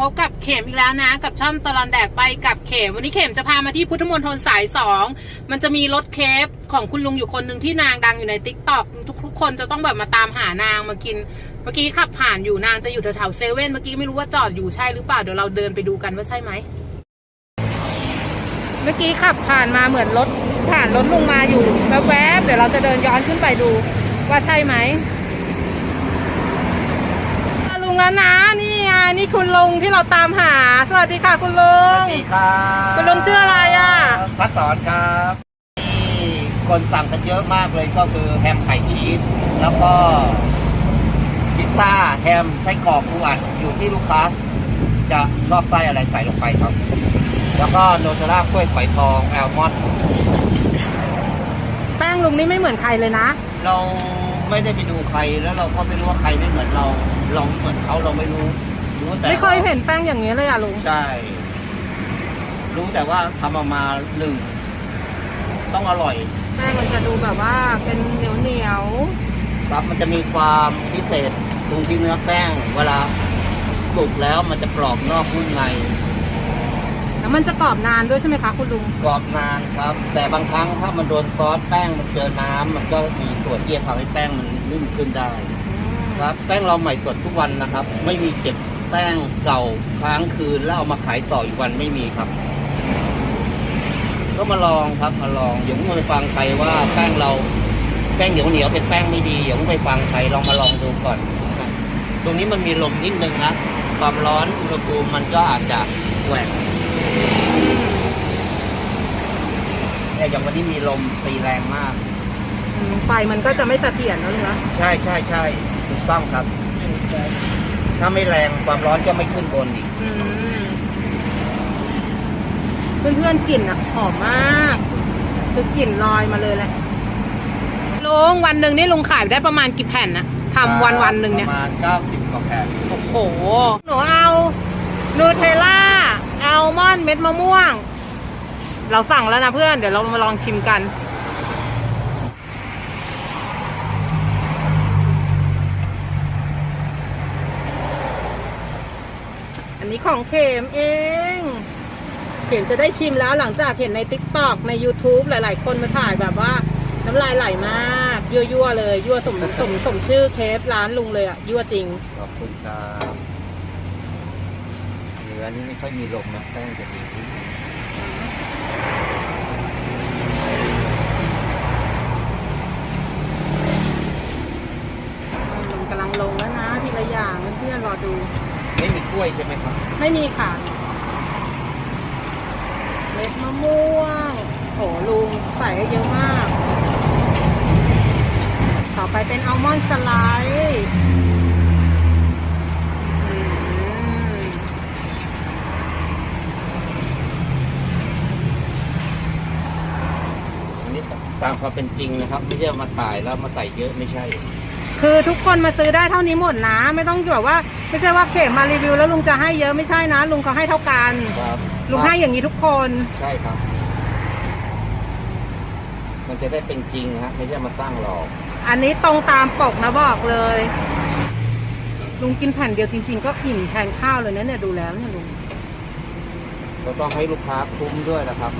พบกับเข็มอีกแล้วนะ กับช่องตลอนแดกไปกับเข็ม วันนี้เข็มจะพามาที่พุทธมณฑลสายสองมันจะมีรถเคฟของคุณลุงอยู่คนหนึ่งที่นางดังอยู่ในติ๊กต็อกทุกๆคนจะต้องแบบมาตามหานางมากิน เมื่อกี้ขับผ่านอยู่นางจะอยู่แถวๆเซเว่นเมื่อกี้ไม่รู้ว่าจอดอยู่ใช่หรือเปล่าเดี๋ยวเราเดินไปดูกันว่าใช่ไหมเมื่อกี้ขับผ่านมาเหมือนรถผ่านรถลุงมาอยู่แวบๆเดี๋ยวเราจะเดินย้อนขึ้นไปดูว่าใช่ไหมลุงแล้วนะนี่ ไงนี่คุณลุงที่เราตามหา สวัสดีค่ะคุณลุสงวัสดีครับคุณลุงชื่ออะไรอะ พัดสอนครับที่คนสั่งกันเยอะมากเลยก็คือแฮมไข่ชีสแล้วก็พิซซ่าแฮมไส้กรอกปูอัดอยู่ที่ลูกค้า จะชอบไส้อะไรใส่ลงไปครับ แล้วก็โนเทลล่ากล้วยฝอยทองแอลมอนด์แป้งลุงนี่ไม่เหมือนใครเลยนะ เราไม่ได้ไปดูใครแล้วเราก็ไม่รู้ว่าใครไม่เหมือนเรา เราเหมือนเขาเราไม่รู้ รู้แต่ไม่เคยเห็นแป้งอย่างนี้เลยอะลุงใช่ รู้แต่ว่าทำออกมาหนึ่งต้องอร่อย แป้งมันจะดูแบบว่าเป็นเหนียวเหนียวครับมันจะมีความพิเศษตรงที่เนื้อแป้ง เวลาสุกแล้วมันจะกรอบนอกนุ่มในๆแล้วมันจะกรอบนานด้วยใช่ไหมคะคุณลุง กรอบนานครับ แต่บางครั้งถ้ามันโดนซอสแป้งมันเจอน้ำมันก็มีส่วนที่จะทำให้แป้งมันนิ่มขึ้นได้ ครับ แป้งเราใหม่สดทุกวันนะครับ ไม่มีเก็บ แป้งเก่าค้างคืนแล้วเอามาขายต่ออีกวันไม่มีครับ ก็มาลองครับมาลองอย่าเพิ่งไปฟังใครว่าแป้งเราแป้งเหนียวเหนียวๆเป็นแป้งไม่ดีอย่าเพิ่งไปฟังใครลองมาลองดูก่อนนะตรงนี้มันมีลมนิดนึงนะความร้อนอุณหภูมิมันก็อาจจะแหวกแต่อย่างวันนี้มีลมตีแรงมากอืมไฟมันก็จะไม่เสถียรนะลุงนะใช่ใช่ใช่ถูกต้องครับ ถ้าไม่แรงความร้อนก็ไม่ขึ้นบนอีกอืมเพื่อนๆกลิ่นอะหอมมากคือกลิ่นลอยมาเลยแหละลุงวันหนึ่งนี่ลุงขายได้ประมาณกี่แผ่นนะทำวันวันๆหนึ่งเนี่ยประมาณ90กว่าแผ่นโอ้โหหนูเอานูเทลล่าอัลมอนด์เม็ดมะม่วง เราสั่งแล้วนะเพื่อน เดี๋ยวเรามาลองชิมกัน นนี้ของเข็มเองเข็มจะได้ชิมแล้วหลังจากเห็นใน t ิ k t o k ใน YouTube หลาย ๆ คนมาถ่ายแบบว่าน้ำลายไหลมากยั่วๆเลยยั่วสมสมสมชื่อเคฟร้านลุงเลยอะยั่วจริง ขอบคุณครับเนื้อนี่ไม่ค่อยมีลมนะแป้งจะดีขึ้นมันกำลังลงแล้วนะทีละอย่างเพื่อนๆรอดู ไม่มีกล้วยใช่ไหมครับไม่มีค่ะ เม็ดมะม่วงโหลุงใส่ได้เยอะมาก ต่อไปเป็นอัลมอนด์สไลด์อืมอันนี้ตามความเป็นจริงนะครับ ไม่ใช่เอามาถ่ายแล้วมาใส่เยอะไม่ใช่ คือทุกคนมาซื้อได้เท่านี้หมดนะ ไม่ต้องแบบว่า ไม่ใช่ว่าเข็มมารีวิวแล้วลุงจะให้เยอะไม่ใช่นะ ลุงเขาให้เท่ากัน ครับลุงให้อย่างนี้ทุกคน ใช่ครับ มันจะได้เป็นจริงฮะไม่ใช่มาสร้างหลอกอันนี้ตรงตามปกนะบอกเลย ลุงกินแผ่นเดียวจริง ๆ ก็อิ่มแทนข้าวเลยนะเนี่ยดูแล้วเนี่ยลุงก็ต้องให้ลูกค้าคุ้มด้วยนะครับ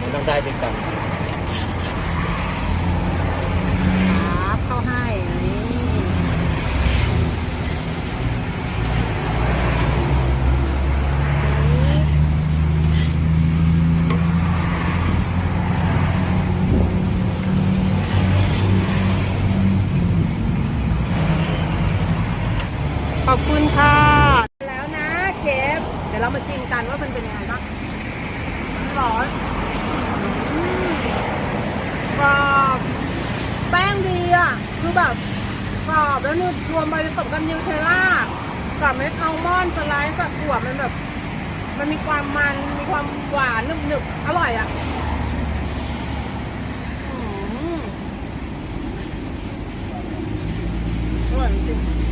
มันต้องได้ด้วยกัน ครับเข้าให้นี่ ขอบคุณค่ะ แล้วนะเคฟเดี๋ยวเรามาชิมกันว่ามันเป็นยังไงบ้างร้อนกรอบแป้งดีอะ คือแบบกรอบแล้วนุ่มรวมไปผสมกันิวเทล่ากับเม็ดอัลมอนด์สไลด์กับถั่วมันแบบ มันมีความมันมีความหวานหนึบๆอร่อยอะอืมอร่อยจริง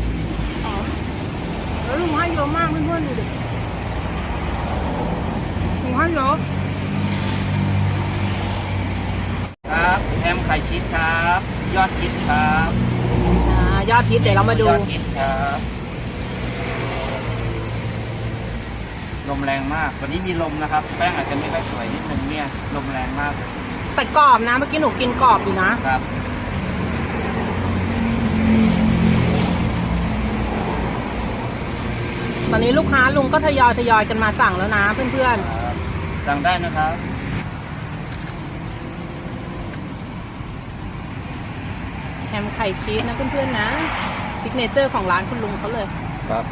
แล้วลุงให้เยอะมากเพื่อนๆดูดิลุงให้เยอะครับแฮมไข่ชีสครับ ยอดฮิตครับอ่ายอดฮิตเดี๋ยวเรามาดู ยอดฮิตครับลมแรงมาก วันนี้มีลมนะครับ แป้งอาจจะไม่ค่อยสวยนิดนึงเนี่ย ลมแรงมากเลยแต่กรอบนะเมื่อกี้หนูกินกรอบอยู่นะ ครับ ตอนนี้ลูกค้าลุงก็ทยอยทยอยกันมาสั่งแล้วนะเพื่อนครับสั่งได้นะครับ ๆแฮมไข่ชีสนะเพื่อนๆนะซิกเนเจอร์ของร้านคุณลุงเขาเลยครับ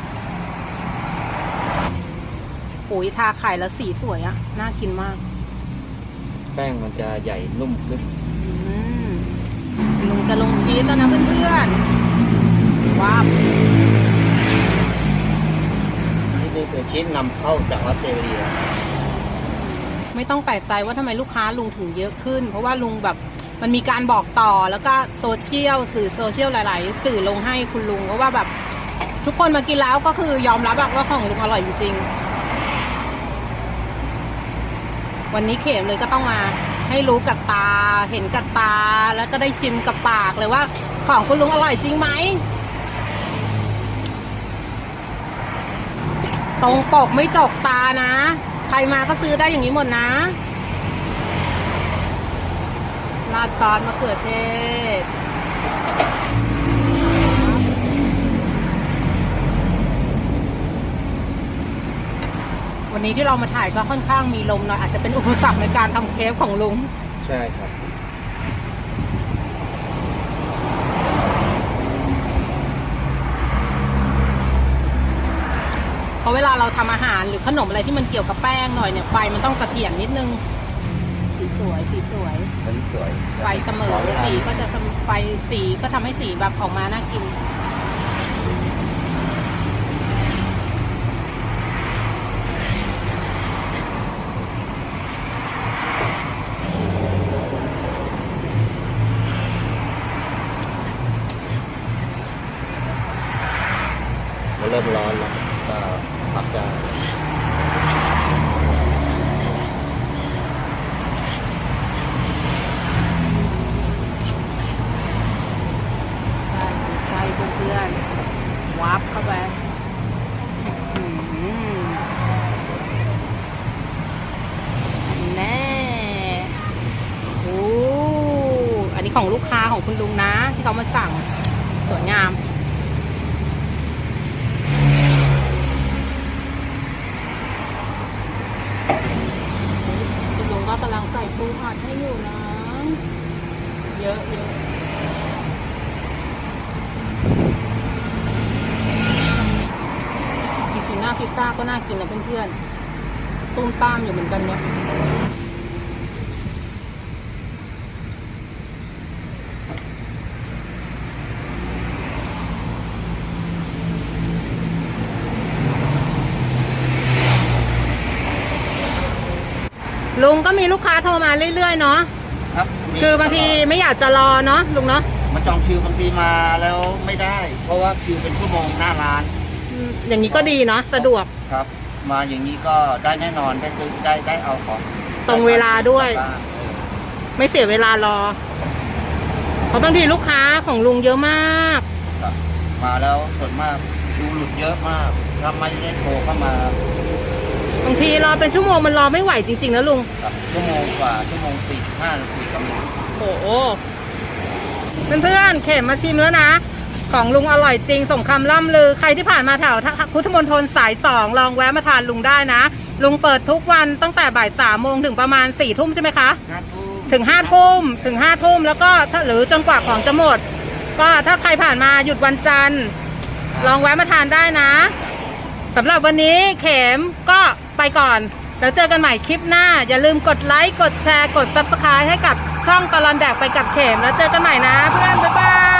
ปุ๋ยทาไข่แล้วสีสวยอะน่ากินมากแป้งมันจะใหญ่นุ่มขึ้นอืมลุงจะลงชีสแล้วนะเพื่อนๆว้าว นี่คือชิ้นนำเข้าจากออสเตรเลีย ไม่ต้องแปลกใจว่าทำไมลูกค้าลุงถึงเยอะขึ้น เพราะว่าลุงแบบมันมีการบอกต่อแล้วก็โซเชียลสื่อโซเชียลหลาย ๆ สื่อลงให้คุณลุงเพราะว่าแบบทุกคนมากินแล้วก็คือยอมรับอะว่าของลุงอร่อยจริง ๆ วันนี้เขมเลยก็ต้องมาให้รู้กับตา เห็นกับตา แล้วก็ได้ชิมกับปากเลยว่า ของคุณลุงอร่อยจริงไหม ตรงปกไม่จกตานะ ใครมาก็ซื้อได้อย่างนี้หมดนะราดซอสมะเขือเทศวันนี้ที่เรามาถ่ายก็ค่อนข้างมีลมหน่อยอาจจะเป็นอุปสรรคในการทำเคฟของลุง ใช่ครับ เพราะเวลาเราทำอาหารหรือขนมอะไรที่มันเกี่ยวกับแป้งหน่อยเนี่ยไฟมันต้องเสถียรนิดนึง สีสวยสีสวยวันนี้สวยไฟเสมอเลยสีก็จะทำไฟสีก็ทำให้สีแบบออกมาน่ากินมันเริ่มร้อนแล้ว คุณลุงนะ ที่เขามาสั่งสวยงาม คุณลุงก็กำลังใส่ปูอัดให้อยู่นะ เยอะเยอะจริงๆหน้าพิซซ่าก็น่ากินนะเพื่อนๆตุ้มตามอยู่เหมือนกันเนี่ย ลุงก็มีลูกค้าโทรมาเรื่อยๆเนาะครับมีคือบางทีไม่อยากจะรอเนาะลุงเนาะมาจองคิวบางทีมาแล้วไม่ได้ เพราะว่าคิวเป็นชั่วโมงหน้าร้านอืมอย่างนี้ก็ดีเนาะสะดวก ครับ มาอย่างนี้ก็ได้แน่นอนได้ซื้อได้ได้เอาของตรงเวลาด้วย กลับบ้านเออไม่เสียเวลารอ เพราะบางทีลูกค้าของลุงเยอะมาก ครับมาแล้วส่วนมากคิวหลุดเยอะมากถ้าไม่ได้โทรเข้ามา บางทีรอเป็นชั่วโมงมันรอไม่ไหวจริงๆนะลุงครับชั่วโมงกว่าชั่วโมงสี่ห้านาทีก็มีโอ้โหเพื่อนๆเข็มมาชิมแล้วนะ ของลุงอร่อยจริงสมคำล่ำลือ ใครที่ผ่านมาแถวพุทธมณฑลสายสองลองแวะมาทานลุงได้นะ ลุงเปิดทุกวันตั้งแต่บ่ายสามโมงถึงประมาณสี่ทุ่มใช่ไหมคะ ห้าทุ่มถึงห้าทุ่มถึงห้าทุ่มแล้วก็ถ้าหรือจนกว่าของจะหมด ก็ถ้าใครผ่านมาหยุดวันจันทร์ ลองแวะมาทานได้นะ สำหรับวันนี้เข็มก็ไปก่อน แล้วเจอกันใหม่คลิปหน้า อย่าลืมกดไลค์ กดแชร์ กด subscribe ให้กับช่องตลอนแดกไปกับเข็ม แล้วเจอกันใหม่นะเพื่อน บ๊ายบาย